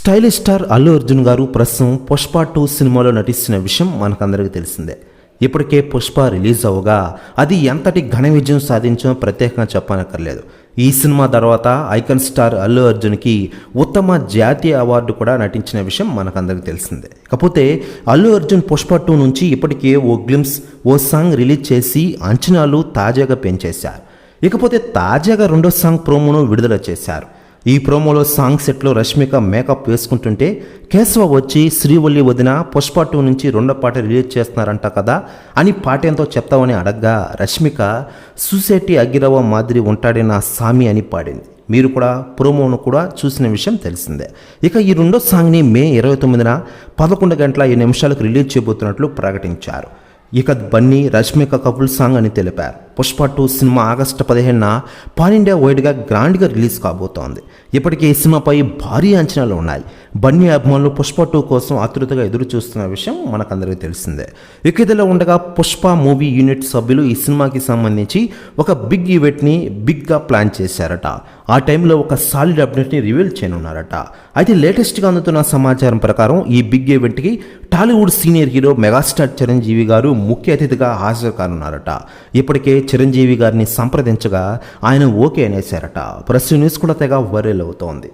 Stylish star Allu Arjun గారు ప్రస్తుతం Pushpa two సినిమాలో నటిస్తున్న విషయం మనకందరికీ తెలిసిందే. ఇప్పటికే పుష్ప రిలీజ్ అవగా అది ఎంతటి ఘన విజయం సాధించో ప్రత్యేకంగా చెప్పనక్కర్లేదు. ఈ సినిమా తర్వాత ఐకన్ స్టార్ అల్లు అర్జున్కి ఉత్తమ జాతీయ అవార్డు కూడా నటించిన విషయం మనకందరికీ తెలిసిందే. కాకపోతే అల్లు అర్జున్ పుష్ప టూ నుంచి ఇప్పటికే ఓ గ్లిమ్స్ ఓ సాంగ్ రిలీజ్ చేసి అంచనాలు తాజాగా పెంచేశారు. ఇకపోతే తాజాగా రెండో సాంగ్ ప్రోమోను విడుదల చేశారు. ఈ ప్రోమోలో సాంగ్ సెట్లో రష్మిక మేకప్ వేసుకుంటుంటే కేశవ వచ్చి శ్రీవల్లి వదిన పుష్ప టూ నుంచి రెండో పాట రిలీజ్ చేస్తున్నారంట కదా అని పాటేంతో చెప్తామని అడగ్గా రష్మిక సుసేటి అగ్గిరవ మాదిరి ఉంటాడే నా సామి అని పాడింది. మీరు కూడా ప్రోమోను కూడా చూసిన విషయం తెలిసిందే. ఇక ఈ రెండో సాంగ్ని మే ఇరవై తొమ్మిదిన పదకొండు గంటల ఈ నిమిషాలకు రిలీజ్ చేయబోతున్నట్లు ప్రకటించారు. ఇక బన్నీ రష్మిక కపుల్ సాంగ్ అని తెలిపారు. పుష్ప టూ సినిమా ఆగస్టు పదిహేనున పాన్ ఇండియా వైడ్గా గ్రాండ్గా రిలీజ్ కాబోతోంది. ఇప్పటికే ఈ సినిమాపై భారీ అంచనాలు ఉన్నాయి. బన్నీ అభిమానులు పుష్ప టూ కోసం ఆతృతగా ఎదురు చూస్తున్న విషయం మనకందరికీ తెలిసిందే. ఇక ఇదిలో ఉండగా పుష్ప మూవీ యూనిట్ సభ్యులు ఈ సినిమాకి సంబంధించి ఒక బిగ్ ఈవెంట్ని బిగ్గా ప్లాన్ చేశారట. ఆ టైంలో ఒక సాలిడ్ అప్డేట్ని రివీల్ చేయనున్నారట. అయితే లేటెస్ట్గా అందుతున్న సమాచారం ప్రకారం ఈ బిగ్ ఈవెంట్కి Tollywood senior hero megastar Chiranjeevi garu ముఖ్య అతిథిగా హాజరు కానున్నారట. ఇప్పటికే చిరంజీవి గారిని సంప్రదించగా ఆయన ఓకే అనేశారట. ప్రెస్ న్యూస్ కూడా తెగ వైరల్ అవుతోంది.